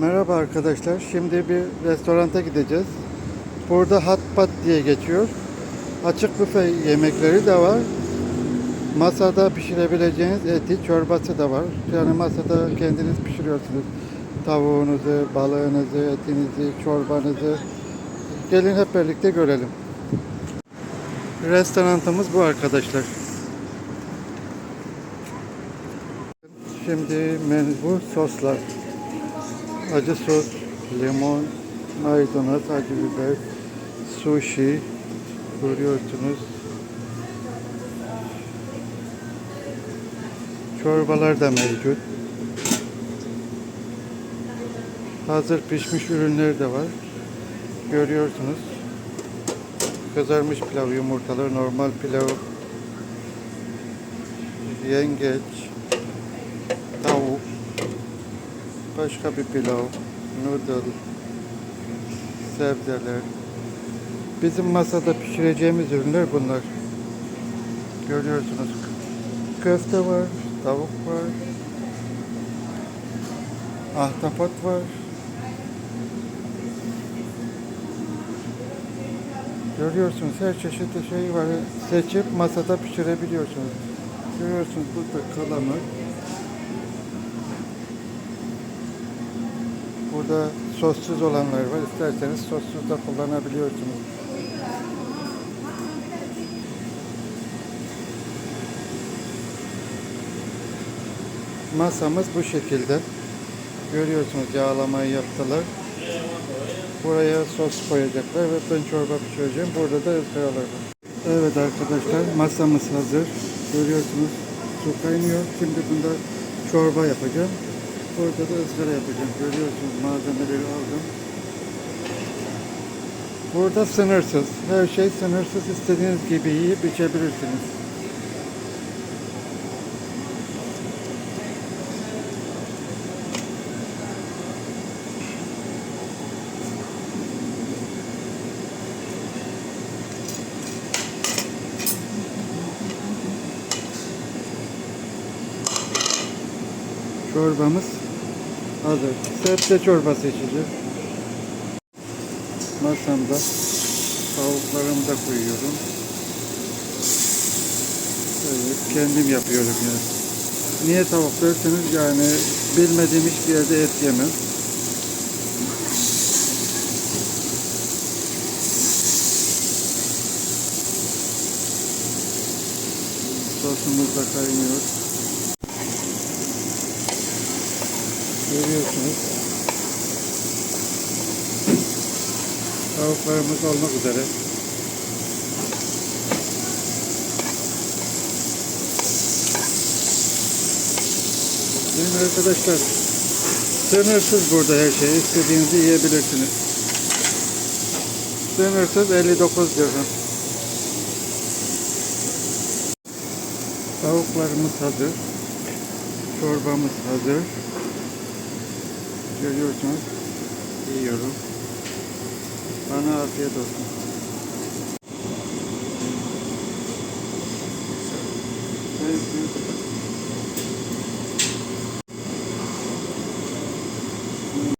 Merhaba arkadaşlar. Şimdi bir restoranta gideceğiz. Burada hot pot diye geçiyor. Açık büfe yemekleri de var. Masada pişirebileceğiniz eti, çorbası da var. Yani masada kendiniz pişiriyorsunuz. Tavuğunuzu, balığınızı, etinizi, çorbanızı. Gelin hep birlikte görelim. Restoranımız bu arkadaşlar. Şimdi menü bu soslar. Acı sos, limon, maydanoz, acı biber, sushi görüyorsunuz. Çorbalar da mevcut. Hazır pişmiş ürünler de var. Görüyorsunuz. Kızarmış pilav, yumurtalı, normal pilav, yengeç, tavuk, başka bir pilav, noodle, sebzeler. Bizim masada pişireceğimiz ürünler bunlar. Görüyorsunuz. Köfte var, tavuk var, ahtapot var. Görüyorsunuz her çeşit şey var. Seçip masada pişirebiliyorsunuz. Görüyorsunuz burada kalamar. Burada sossuz olanlar var. İsterseniz sossuz da kullanabiliyorsunuz. Masamız bu şekilde. Görüyorsunuz yağlamayı yaptılar. Buraya sos koyacaklar ve ben çorba pişireceğim. Burada da ızgaralar. Evet arkadaşlar masamız hazır. Görüyorsunuz su kaynıyor. Şimdi bunda çorba yapacağım. Burada da ızgara yapacağım. Görüyorsunuz malzemeleri aldım. Burada sınırsız. Her şey sınırsız. İstediğiniz gibi yiyip içebilirsiniz. Çorbamız hazır. Sebze çorbası içeceğiz. Masamda tavuklarımı da koyuyorum. Evet, kendim yapıyorum yani. Niye tavuk derseniz yani bilmediğim hiçbir yerde et yemem. Sosumuz da kaynıyor. Görüyorsunuz. Tavuklarımız olmak üzere. Şimdi arkadaşlar sınırsız burada her şey. İstediğinizi yiyebilirsiniz. Sınırsız 59 dirhem. Tavuklarımız hazır. Çorbamız hazır. Görüyorsunuz. Yiyorum. Bana afiyet olsun.